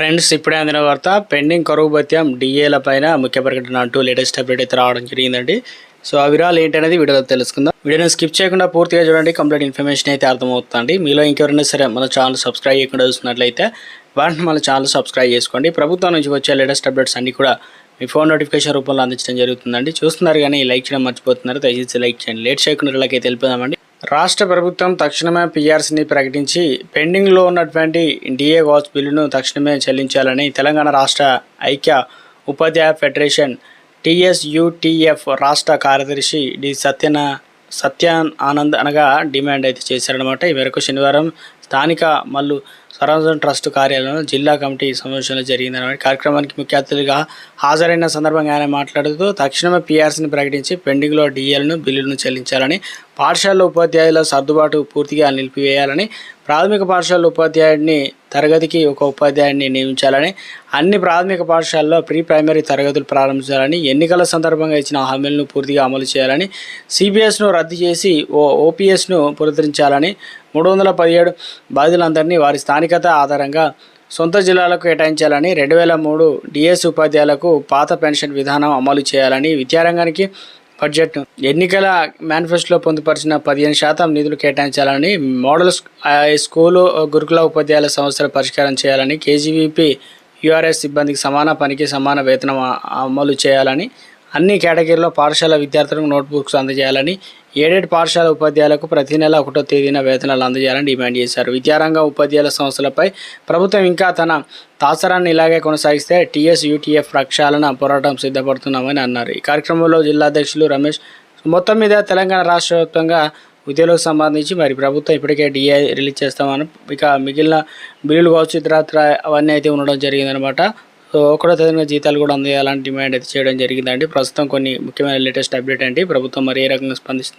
Friends ఇప్పుడే అందిన వార్త పెండింగ్ కరువు భత్యం డిఏల పైన ముఖ్య ప్రకటన అంటూ లేటెస్ట్ అప్డేట్ అయితే రావడం జరిగిందండి. సో ఆ వివరాలు ఏంటనేది వీడియోలో తెలుసుకుందాం. వీడియోని స్కిప్ చేయకుండా పూర్తిగా చూడండి కంప్లీట్ ఇన్ఫర్మేషన్ అయితే అర్థమవుతుంది మీలో ఇంకెవరైనా సరే మన ఛానల్ సబ్స్క్రైబ్ చేయకుండా చూసినట్లయితే వాటిని మన ఛానల్ సబ్స్క్రైబ్ చేసుకోండి. ప్రభుత్వం నుంచి వచ్చే లేటెస్ట్ అప్డేట్స్ అన్ని కూడా మీ ఫోన్ నోటిఫికేషన్ రూపంలో అందించడం జరుగుతుందండి. చూస్తున్నారు కానీ లైక్ చేయడం మర్చిపోతున్నారు. దయచేసి లైక్ చేయండి. లేట్ చేయకుండా ఇలాగైతే తెలిపిదామండి రాష్ట్ర ప్రభుత్వం తక్షణమే పీఆర్సీని ప్రకటించి పెండింగ్లో ఉన్నటువంటి డిఏ వాచ్ బిల్లును తక్షణమే చెల్లించాలని తెలంగాణ రాష్ట్ర ఐక్య ఉపాధ్యాయ ఫెడరేషన్ టీఎస్యుటిఎఫ్ రాష్ట్ర కార్యదర్శి డి సత్యన సత్యాన్ ఆనంద్ అనగా డిమాండ్ అయితే చేశారనమాట ఈ మేరకు శనివారం స్థానిక మల్లు సరౌండన్ ట్రస్ట్ కార్యాలయంలో జిల్లా కమిటీ సమావేశంలో జరిగిందన్నమాట. కార్యక్రమానికి ముఖ్య అతిథిగా హాజరైన సందర్భంగా ఆయన మాట్లాడుతూ తక్షణమే పీఆర్సీని ప్రకటించి పెండింగ్లో డీఎల్ను బిల్లులను చెల్లించాలని పాఠశాల ఉపాధ్యాయుల సర్దుబాటు పూర్తిగా నిలిపివేయాలని ప్రాథమిక పాఠశాల ఉపాధ్యాయుడిని తరగతికి ఒక ఉపాధ్యాయుడిని నియమించాలని అన్ని ప్రాథమిక పాఠశాలలో ప్రీ ప్రైమరీ తరగతులు ప్రారంభించాలని ఎన్నికల సందర్భంగా ఇచ్చిన హామీలను పూర్తిగా అమలు చేయాలని సిబిఎస్ను రద్దు చేసి ఓ ఓపీఎస్ను పునరుద్ధరించాలని మూడు వందల పదిహేడు బాధితులందరినీ వారి స్థానికత ఆధారంగా సొంత జిల్లాలకు కేటాయించాలని రెండు వేల మూడు డిఎస్ ఉపాధ్యాయులకు పాత పెన్షన్ విధానం అమలు చేయాలని విద్యారంగానికి బడ్జెట్ ఎన్నికల మేనిఫెస్టోలో పొందుపరిచిన పదిహేను శాతం నిధులు కేటాయించాలని మోడల్ స్కూలు గురుకుల ఉపాధ్యాయుల సమస్యల పరిష్కారం చేయాలని కేజీవీపీ యూఆర్ఎస్ సిబ్బందికి సమాన పనికి సమాన వేతనం అమలు చేయాలని అన్ని కేటగిరీలో పాఠశాల విద్యార్థులకు నోట్బుక్స్ అందజేయాలని ఏడెడ్ పాఠశాల ఉపాధ్యాయులకు ప్రతి నెల ఒకటో తేదీన వేతనాలు అందజేయాలని డిమాండ్ చేశారు. విద్యారంగ ఉపాధ్యాయుల సంస్థలపై ప్రభుత్వం ఇంకా తన తాసరాన్ని ఇలాగే కొనసాగిస్తే టీఎస్ యూటీఎఫ్ ప్రక్షాళన పోరాటం సిద్ధపడుతున్నామని అన్నారు. ఈ కార్యక్రమంలో జిల్లా అధ్యక్షులు రమేష్ మొత్తం మీద తెలంగాణ రాష్ట్ర వ్యాప్తంగా ఉద్యోగులకు సంబంధించి మరి ప్రభుత్వం ఇప్పటికే డిఐ రిలీజ్ చేస్తామని ఇక మిగిలిన బిల్లులు కావచ్చు ఇతరత్ర అవన్నీ అయితే ఉండడం జరిగిందనమాట. ఒకటో తేదీన జీతాలు కూడా అందేయాలని డిమాండ్ అయితే చేయడం జరిగిందండి. ప్రస్తుతం కొన్ని ముఖ్యమైన లేటెస్ట్ అప్డేట్ ఏంటి? ప్రభుత్వం మరి ఏ రకంగా స్పందిస్తుంది?